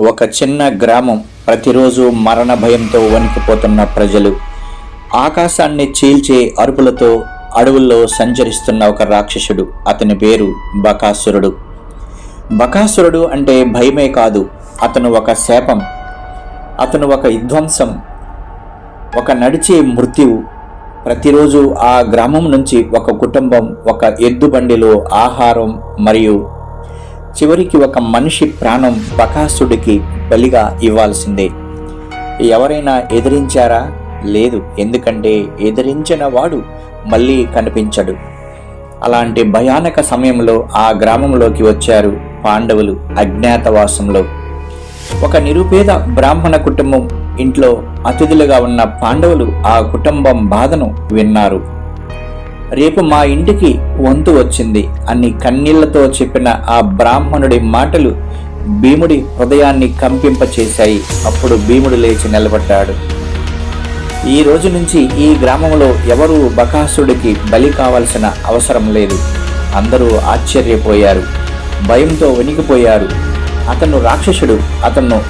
ఒక చిన్న గ్రామం ప్రతిరోజు మరణ భయంతో వణికిపోతున్న ప్రజలు. ఆకాశాన్ని చీల్చే అరుపులతో అడవుల్లో సంచరిస్తున్న ఒక రాక్షసుడు. అతని పేరు బకాసురుడు. బకాసురుడు అంటే భయమే కాదు అతను ఒక శాపం. అతను ఒక విధ్వంసం. ఒక నడిచే మృత్యువు. ప్రతిరోజు ఆ గ్రామం నుంచి ఒక కుటుంబం ఒక ఎద్దు బండిలో ఆహారం మరియు చివరికి ఒక మనిషి ప్రాణం బకాసుడికి బలిగా ఇవ్వాల్సిందే. ఎవరైనా ఎదిరించారా? లేదు. ఎందుకంటే ఎదిరించిన వాడు మళ్ళీ కనిపించడు. అలాంటి భయానక సమయంలో ఆ గ్రామంలోకి వచ్చారు పాండవులు అజ్ఞాతవాసంలో. ఒక నిరుపేద బ్రాహ్మణ కుటుంబం ఇంట్లో అతిథులుగా ఉన్న పాండవులు ఆ కుటుంబం బాధను విన్నారు. రేపు మా ఇంటికి వంతు వచ్చింది అని కన్నీళ్ళతో చెప్పిన ఆ బ్రాహ్మణుడి మాటలు భీముడి హృదయాన్ని కంపింపచేశాయి. అప్పుడు భీముడు లేచి నిలబడ్డాడు. ఈ రోజు నుంచి ఈ గ్రామంలో ఎవరూ బకాసుడికి బలి కావాల్సిన అవసరం లేదు. అందరూ ఆశ్చర్యపోయారు. భయంతో వణికిపోయారు. అతను రాక్షసుడు అతను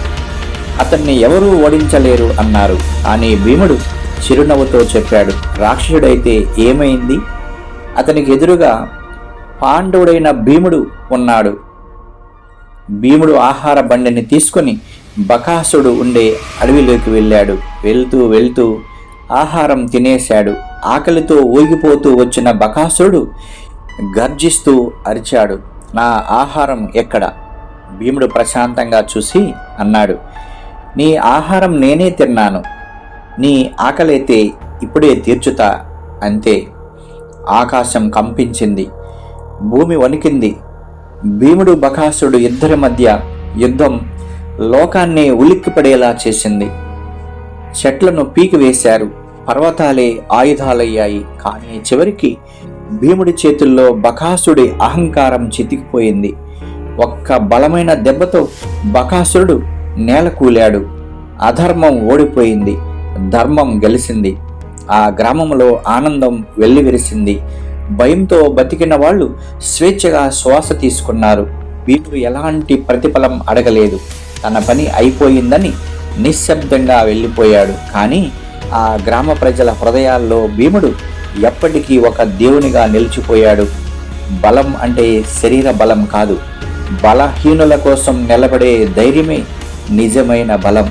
అతన్ని ఎవరూ ఓడించలేరు అన్నారు. కానీ భీముడు చిరునవ్వుతో చెప్పాడు. రాక్షసుడైతే ఏమైంది? అతనికి ఎదురుగా పాండవుడైన భీముడు ఉన్నాడు. భీముడు ఆహార బండిని తీసుకొని బకాసుడు ఉండే అడవిలోకి వెళ్ళాడు. వెళ్తూ వెళ్తూ ఆహారం తినేశాడు. ఆకలితో ఊగిపోతూ వచ్చిన బకాసుడు గర్జిస్తూ అరిచాడు. నా ఆహారం ఎక్కడ? భీముడు ప్రశాంతంగా చూసి అన్నాడు. నీ ఆహారం నేనే తిన్నాను. నీ ఆకలైతే ఇప్పుడే తీర్చుతా అంతే. ఆకాశం కంపించింది. భూమి వణికింది. భీముడు బకాసుడు ఇద్దరి మధ్య యుద్ధం లోకాన్ని ఉలిక్కిపడేలా చేసింది. చెట్లను పీకివేశారు పర్వతాలే ఆయుధాలయ్యాయి. కానీ చివరికి భీముడి చేతుల్లో బకాసుడి అహంకారం చితికిపోయింది. ఒక్క బలమైన దెబ్బతో బకాసురుడు నేల కూలాడు. అధర్మం ఓడిపోయింది. ధర్మం గెలిచింది ఆ గ్రామంలో ఆనందం వెల్లివిరిసింది. భయంతో బతికిన వాళ్ళు స్వేచ్ఛగా శ్వాస తీసుకున్నారు. వీరు ఎలాంటి ప్రతిఫలం అడగలేదు. తన పని అయిపోయిందని నిశ్శబ్దంగా వెళ్ళిపోయాడు. కానీ ఆ గ్రామ ప్రజల హృదయాల్లో భీముడు ఎప్పటికీ ఒక దేవునిగా నిలిచిపోయాడు. బలం అంటే శరీర బలం కాదు. బలహీనుల కోసం నిలబడే ధైర్యమే నిజమైన బలం.